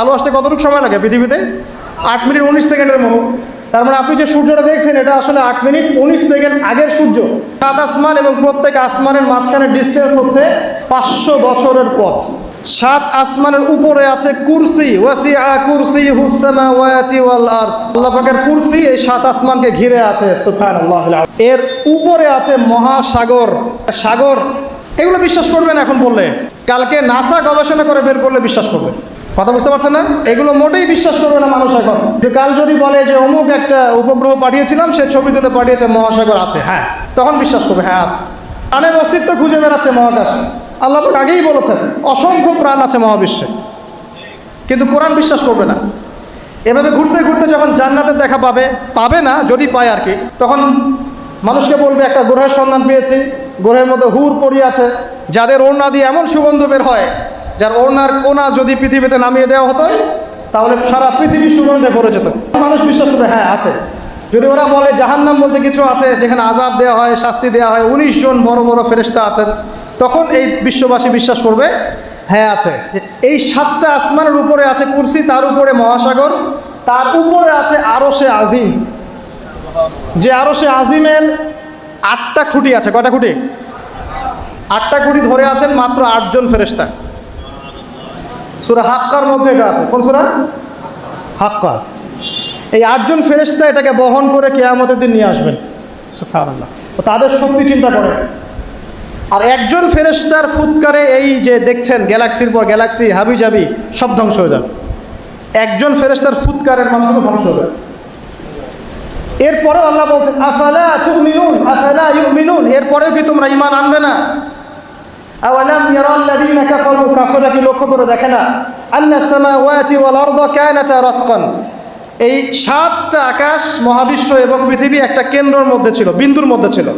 আলো আসতে কতটুকু সময় লাগে পৃথিবীতে? আট মিনিট উনিশ সেকেন্ডের মতো। তার মানে আপনি যে সূর্যটা দেখছেন, এটা আসলে আট মিনিট উনিশ সেকেন্ড আগের সূর্য। সাত আসমান এবং প্রত্যেক আসমানের মাঝখানে ডিস্টেন্স হচ্ছে পাঁচশো বছরের পথ। সাত আসমানের উপরে আছে কুরসি, ওয়াসিআ কুরসি হুসামা ওয়াতি ওয়াল আরদ আল্লাহ পাকের কুরসি এই সাত আসমানকে ঘিরে আছে এর উপরে আছে মহাসাগর। সাগর, এগুলো বিশ্বাস করবেন এখন বললে। কালকে নাসা গবেষণা করে বের করলে বিশ্বাস করবে কথা বুঝতে পারছেন না? এগুলো মোটেই বিশ্বাস করবে না মানুষ এখন যে কাল যদি বলে যে অমুক একটা উপগ্রহ পাঠিয়েছিলাম, সে ছবি তুলে পাঠিয়েছে, মহাসাগর আছে হ্যাঁ। তখন বিশ্বাস করবে হ্যাঁ আছে। প্রাণের অস্তিত্ব খুঁজে বেড়াচ্ছে মহাকাশে। আল্লাহ আগেই বলেছেন, অসংখ্য প্রাণ আছে মহাবিশ্বে। কিন্তু কোরআন বিশ্বাস করবে না। এভাবে ঘুরতে ঘুরতে যখন জান্নাতের দেখা পাবে পাবে না, যদি পায় আর কি, তখন মানুষকে বলবে, একটা গ্রহের সন্ধান পেয়েছি। গ্রহের মধ্যে হুর পড়ি আছে, যাদের ওড়না দিয়ে এমন সুগন্ধ বের হয় যার ওড়নার কোনা যদি পৃথিবীতে নামিয়ে দেওয়া হতো, তাহলে সারা পৃথিবী সুগন্ধে ভরে যেত। মানুষ বিশ্বাস করবে হ্যাঁ আছে। যদি ওরা বলে জাহান্নাম বলতে কিছু আছে, যেখানে আজাব দেওয়া হয়, শাস্তি দেওয়া হয়, উনিশ জন বড় বড় ফেরেস্তা আছেন, তখন এই বিশ্ববাসী বিশ্বাস করবে হ্যাঁ আছে। এই সাতটা আসমানের উপরে আছে কুরসি, তার উপরে মহাসাগর, তার উপরে আছে আরও সে আজিম। যে আরও সে আজিমের আটটা খুঁটি আছে, কয়টা খুঁটি? আটটা খুঁটি ধরে আছেন মাত্র আটজন ফেরেস্তা সুরা হাক্কার মধ্যে এটা আছে। কোন সুরা? হাক্কা এই আটজন ফেরেস্তা এটাকে বহন করে কেয়ামতের দিন নিয়ে আসবেন। তাদের শক্তি চিন্তা করে। আর একজন ফেরেস্তার ফুৎকারে এই যে দেখছেন গ্যালাক্সির পর গ্যালাক্সি হাবি জাবি সব ধ্বংস হয়ে যাবে। একজন ফেরেস্তার ফুৎকারের মাধ্যমে ধ্বংস হবে এরপরেও আল্লাহ বলছেন আফালা তুমিনুন আফালা ইউমিনুন? এরপরেও কি তোমরা ইমান আনবে না? কাফারু? কাফেররা কি লক্ষ্য করে দেখে না? আন্না সামাওয়াতি ওয়াল আরদা কানাতা রাতকান। এই সাতটা আকাশ, মহাবিশ্ব এবং পৃথিবী একটা কেন্দ্রের মধ্যে ছিল, বিন্দুর মধ্যে ছিল।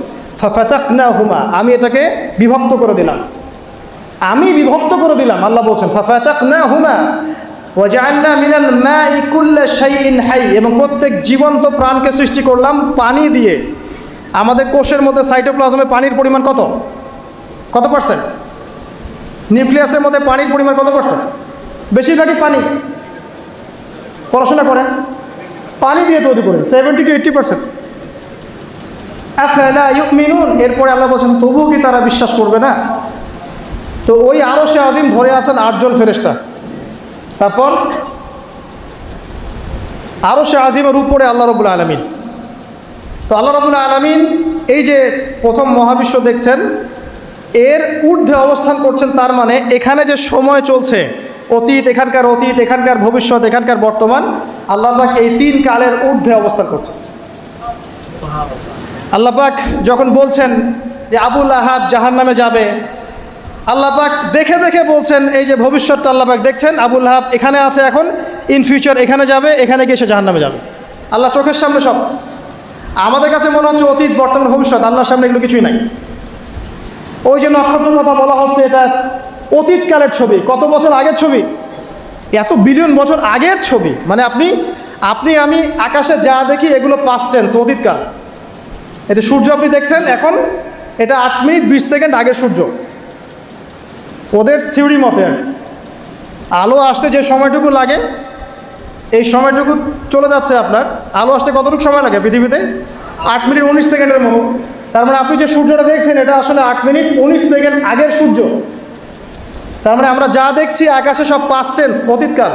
ফাফাতাকনাহুমা, আমি এটাকে বিভক্ত করে দিলাম। আমি বিভক্ত করে দিলাম, আল্লাহ বলছেন, ফাফাতাকনাহুমা ওয়াজআলনা মিনাল মাই কুল্লা শাইইন হাই। এবং প্রত্যেক জীবন্ত প্রাণকে সৃষ্টি করলাম পানি দিয়ে। আমাদের কোষের মধ্যে সাইটোপ্লাজমে পানির পরিমাণ কত? কত পার্সেন্ট? নিউক্লিয়াসের মধ্যে পানির পরিমাণ কত পার্সেন্ট? বেশিরভাগই পানি। পড়াশোনা করেন। পানি দিয়ে তৈরি করেন সেভেন্টি টু এইট্টি পার্সেন্ট মিনুন এরপরে আল্লাহ বলছেন, তবুও কি তারা বিশ্বাস করবে না? তো ওই আরও সে আজিম ধরে আছেন আটজন ফেরেস্তা তারপর আরও সে আজিমের উপরে আল্লাহ রবুল্লা আলমিন। তো আল্লাহ রবুল্লা আলমিন এই যে প্রথম মহাবিশ্ব দেখছেন এর ঊর্ধ্বে অবস্থান করছেন তার মানে এখানে যে সময় চলছে, অতীত, এখানকার অতীত, এখানকার ভবিষ্যৎ, এখানকার বর্তমান, আল্লাহ পাক এই তিন কালের ঊর্ধ্বে অবস্থান করছে আল্লাহ পাক যখন বলছেন যে আবুল আহাব জাহান নামে যাবে, আল্লাহ পাক দেখে দেখে বলছেন এই যে ভবিষ্যৎটা আল্লাহ পাক দেখছেন, আবুল আহাব এখানে আছে এখন ইন ফিউচার এখানে যাবে, এখানে গিয়ে সে জাহান নামে যাবে। আল্লাহ চোখের সামনে সব। আমাদের কাছে মনে হচ্ছে অতীত, বর্তমান, ভবিষ্যৎ, আল্লাহর সামনে এগুলো কিছুই নাই। ওই যে নক্ষত্রের কথা বলা হচ্ছে, এটা অতীতকালের ছবি। কত বছর আগের ছবি? এত বিলিয়ন বছর আগের ছবি। মানে আপনি আপনি, আমি আকাশে যা দেখি, এগুলো পাস্ট টেন্স অতীতকাল। এটা সূর্য আপনি দেখছেন, এখন এটা আট মিনিট বিশ সেকেন্ড আগের সূর্য। ওদের থিওরি মতে আলো আসতে যে সময়টুকু লাগে, এই সময়টুকু চলে যাচ্ছে আপনার। আলো আসতে কতটুকু সময় লাগে পৃথিবীতে? আট মিনিট উনিশ সেকেন্ডের মতো। তার মানে আপনি যে সূর্যটা দেখছেন, এটা আসলে আট মিনিট উনিশ সেকেন্ড আগের সূর্য। তার মানে আমরা যা দেখছি, আকাশে সব পাস্ট টেন্স অতীতকাল।